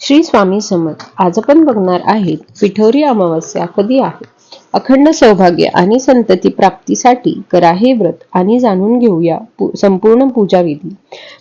श्री स्वामी समर्थ आज आपण बघणार आहेत पिठोरी अमावस्या कधी आहे? अखंड सौभाग्य आणि संतती प्राप्तीसाठी करा हे व्रत आणि जाणून घेऊया संपूर्ण पूजा विधी.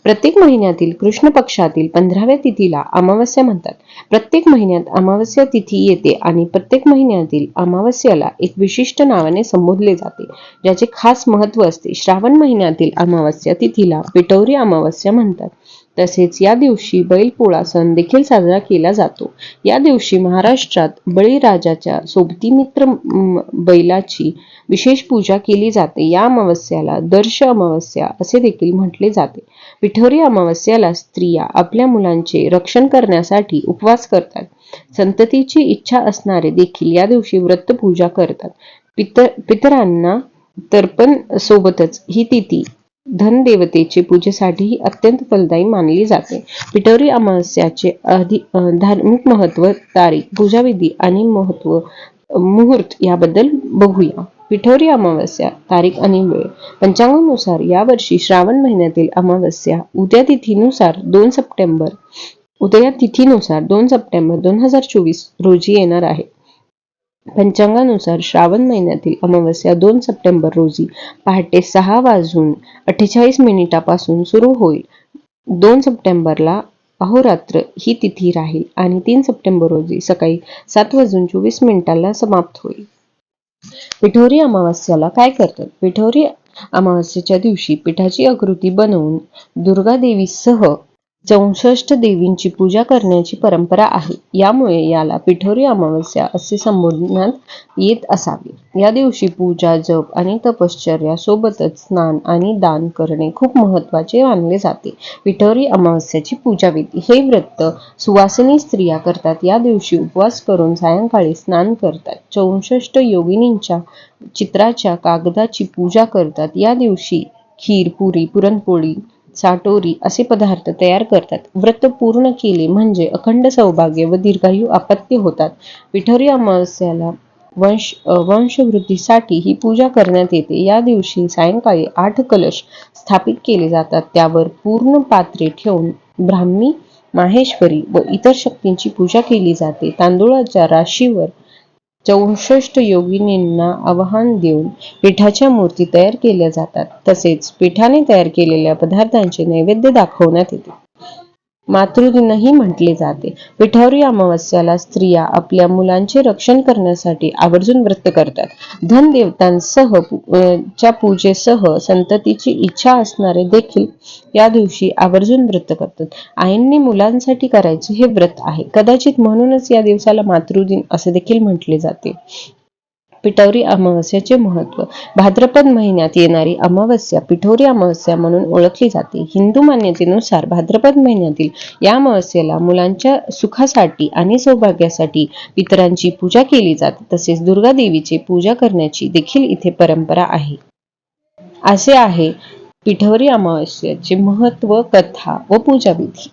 प्रत्येक महिन्यातील कृष्ण पक्षातील पंधराव्या तिथीला अमावस्या म्हणतात. प्रत्येक महिन्यात अमावस्या तिथी येते आणि प्रत्येक महिन्यातील अमावस्याला एक विशिष्ट नावाने संबोधले जाते ज्याचे खास महत्त्व असते. श्रावण महिन्यातील अमावस्या तिथीला पिठोरी अमावस्या म्हणतात. तसेच या दिवशी बैलपोळा सण देखील साजरा केला जातो. या दिवशी महाराष्ट्रात बळीराजाच्या सोबतीमित्र मित्र बैलाची विशेष पूजा केली जाते. या अमावस्याला दर्श अमावस्या असे देखील म्हटले जाते. पिठोरी अमावस्याला स्त्रिया आपल्या मुलांचे रक्षण करण्यासाठी उपवास करतात. संततीची इच्छा असणारे देखील या दिवशी व्रत पूजा करतात. पितर पितरांना तर्पण सोबतच ही तिथी धनदेवतेचे पूजेसाठीही अत्यंत फलदायी मानली जाते. पिठोरी अमावस्याचे अधि धार्मिक महत्त्व तारीख पूजाविधी आणि महत्त्व मुहूर्त याबद्दल बघूया. पिठोरी अमावस्या तारीख आणि वेळ. पंचांगानुसार यावर्षी श्रावण महिन्यातील अमावस्या उद्या तिथीनुसार दोन सप्टेंबर उद्या तिथीनुसार दोन सप्टेंबर दोन हजार चोवीस रोजी येणार आहे. पंचांगानुसार श्रावण महिन्यातील अमावस्या दोन सप्टेंबर रोजी पहाटे सहा वाजून अठ्ठेचाळीस मिनिटापासून सुरू होईल. दोन सप्टेंबरला अहोरात्र ही तिथी राहील आणि तीन सप्टेंबर रोजी सकाळी सात वाजून चोवीस मिनिटाला समाप्त होईल. पिठोरी अमावस्याला काय करतात? पिठोरी अमावस्येच्या दिवशी पिठाची आकृती बनवून दुर्गा देवीसह चौसष्ट देवींची पूजा करण्याची परंपरा आहे. यामुळे याला पिठोरी अमावस्या असे संबोधण्यात येत असावे. या दिवशी पूजा जप आणि तपश्चर्या सोबतच स्नान आणि दान करणे खूप महत्त्वाचे मानले जाते. पिठोरी अमावस्याची पूजा विधी हे व्रत सुवासिनी स्त्रिया करतात. या दिवशी उपवास करून सायंकाळी स्नान करतात. चौसष्ट योगिनींच्या चित्राच्या कागदाची पूजा करतात. या दिवशी खीर पुरी पुरणपोळी साटोरी असे पदार्थ तयार करतात. व्रत पूर्ण केले म्हणजे अखंड सौभाग्य व दीर्घायू आपत्ती होतात. पिठोरी अमावस्याला वंश वंशवृद्धीसाठी ही पूजा करण्यात येते. या दिवशी सायंकाळी आठ कलश स्थापित केले जातात. त्यावर पूर्ण पात्रे ठेवून ब्राह्मी माहेश्वरी व इतर शक्तींची पूजा केली जाते. तांदूळाच्या राशीवर चौसष्ट योगिनींना आवाहन देऊन पिठाच्या मूर्ती तयार केल्या जातात तसेच पिठाने तयार केलेल्या पदार्थांचे नैवेद्य दाखवण्यात येते. मातृदिनही म्हटले जाते. पिठोरी अमावस्याला स्त्रिया आपल्या मुलांचे रक्षण करण्यासाठी आवर्जून व्रत करतात. धन देवतांसह च्या पूजेसह संततीची इच्छा असणारे देखील या दिवशी आवर्जून व्रत करतात. आईंनी मुलांसाठी करायचे हे व्रत आहे. कदाचित म्हणूनच या दिवसाला मातृदिन असे देखील म्हटले जाते. पिठोरी अमावस्याचे महत्त्व भाद्रपद महिन्यात येणारी अमावस्या पिठोरी अमावस्या म्हणून ओळखली जाते. हिंदू मान्यतेनुसार भाद्रपद महिन्यातील या अमावस्येला मुलांच्या सुखासाठी आणि सौभाग्यासाठी पितरांची पूजा केली जाते. तसेच दुर्गा देवीची पूजा करण्याची देखील इथे परंपरा आहे. असे आहे पिठोरी अमावस्याचे महत्त्व कथा व पूजाविधी.